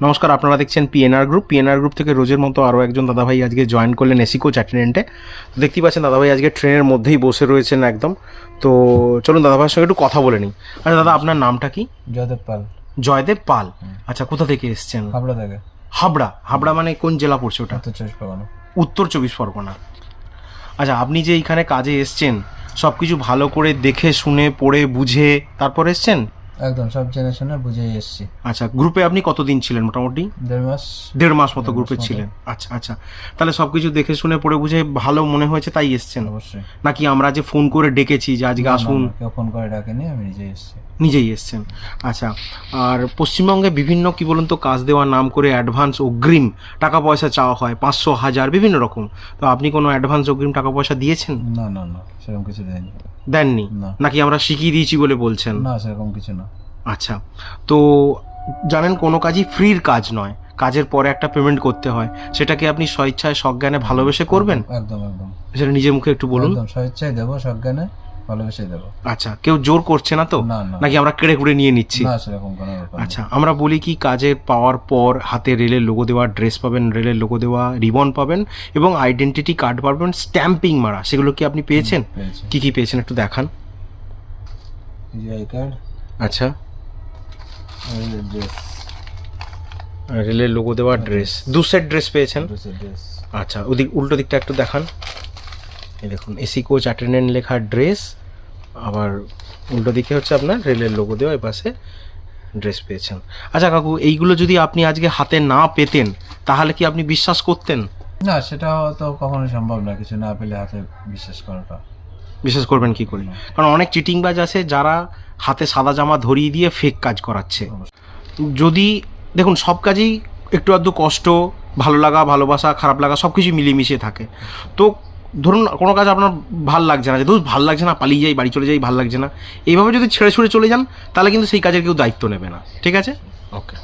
নমস্কার আপনারা দেখছেন পিএনআর গ্রুপ পিএনআর গ্রুপ থেকে রোজের মতো আরও একজন দাদাভাই আজকে জয়েন করলেন এসি কোচ অ্যাটেন্ডেন্টে তো দেখতেই পাচ্ছেন দাদাভাই আজকে ট্রেনের মধ্যেই বসে রয়েছেন একদম। তো চলুন দাদাভাইয়ের সঙ্গে একটু কথা বলে নিই। আচ্ছা দাদা আপনার নামটা কি? জয়দেব পাল। জয়দেব পাল। আচ্ছা কোথা থেকে এসছেন? হাবড়া থেকে। হাবড়া। হাবড়া মানে কোন জেলা পড়ছে ওটা? উত্তর চব্বিশ পরগনা। উত্তর চব্বিশ পরগনা। আচ্ছা আপনি যে এইখানে কাজে এসছেন সব কিছু ভালো করে দেখে শুনে পড়ে বুঝে তারপর এসছেন? একদম সব জেনে শুনে বুঝেই এসছি। আচ্ছা গ্রুপে আপনি কতদিন ছিলেন মোটামুটি? দেড় মাস। দেড় মাস মতো গ্রুপে ছিলেন। আচ্ছা আচ্ছা। তাহলে সব কিছু দেখে শুনে পড়ে বুঝে ভালো মনে হয়েছে তাই এসছেন? অবশ্যই। নাকি আমরা যে ফোন করে ডেকেছি যে আজকে আসুন? কেউ ফোন করে ডাকেনি আমি নিজেই এসছি। নিজেই এসছেন। আচ্ছা আর পশ্চিমবঙ্গে বিভিন্ন কি বলুন তো কাজ দেওয়ার নাম করে অ্যাডভান্স অগ্রিম টাকা পয়সা চাওয়া হয় পাঁচশো হাজার বিভিন্ন রকম। তো আপনি কোনো অ্যাডভান্স অগ্রিম টাকা পয়সা দিয়েছেন? না না না সেরকম কিছু দেয়নি। দেননি? নাকি আমরা শিখিয়ে দিয়েছি বলে বলছেন? না সেরকম কিছু না। আচ্ছা তো জানেন কোনো কাজই ফ্রির কাজ নয় কাজের পরে একটা পেমেন্ট করতে হয় সেটাকে আপনি স্বইচ্ছায় সজ্ঞানে ভালোবেসে করবেন? একদম একদম সেটা নিজের মুখে একটু বলুন। একদম স্বেচ্ছায় দেবো সজ্ঞানে ভালোবেসে দেবো। আচ্ছা কেউ জোর করছে না তো? নাকি আমরা কেড়ে কুড়ে নিয়ে নিচ্ছি? না সেরকম কোনো আচ্ছা আমরা বলি কি কাজের পাওয়ার পর হাতে রেলের লোগো দেওয়া ড্রেস পাবেন রেলের লোগো দেওয়া রিবন পাবেন এবং আইডেন্টিটি কার্ড পাবেন স্ট্যাম্পিং মারা। সেগুলো কি আপনি পেয়েছেন? পেয়েছি। কি কি পেয়েছেন একটু দেখান। কার্ড আচ্ছা। ড্রেস রেলের লোগো দেওয়া ড্রেস দু সেট ড্রেস পেয়েছেন? ড্রেস আচ্ছা ওদিক উল্টো দিকটা একটু দেখান। এই দেখুন এসি কোচ অ্যাটেন্ডেন্ট লেখা ড্রেস আবার উল্টো দিকে হচ্ছে আপনার রেলের লোগো দেওয়া এই পাশে ড্রেস পেয়েছেন। আচ্ছা কাকু এইগুলো যদি আপনি আজকে হাতে না পেতেন তাহলে কি আপনি বিশ্বাস করতেন? না সেটা তো কখনো সম্ভব না কিছু না পেলে হাতে বিশ্বাস করাটা। বিশ্বাস করবেন কি করে? কারণ অনেক চিটিংবাজ আছে যারা হাতে সাদা জামা ধরিয়ে দিয়ে ফেক কাজ করাচ্ছে। যদি দেখুন সব কাজেই একটু আধটু কষ্ট ভালো লাগা ভালোবাসা খারাপ লাগা সব কিছু মিলিয়ে থাকে। তো ধরুন কোনো কাজ আপনার ভালো লাগছে না যে ধরুন ভালো লাগছে না পালিয়ে যাই বাড়ি চলে যাই ভালো লাগছে না এইভাবে যদি ছেড়ে ছুড়ে চলে যান তাহলে কিন্তু সেই কাজের কেউ দায়িত্ব নেবে না। ঠিক আছে? ওকে।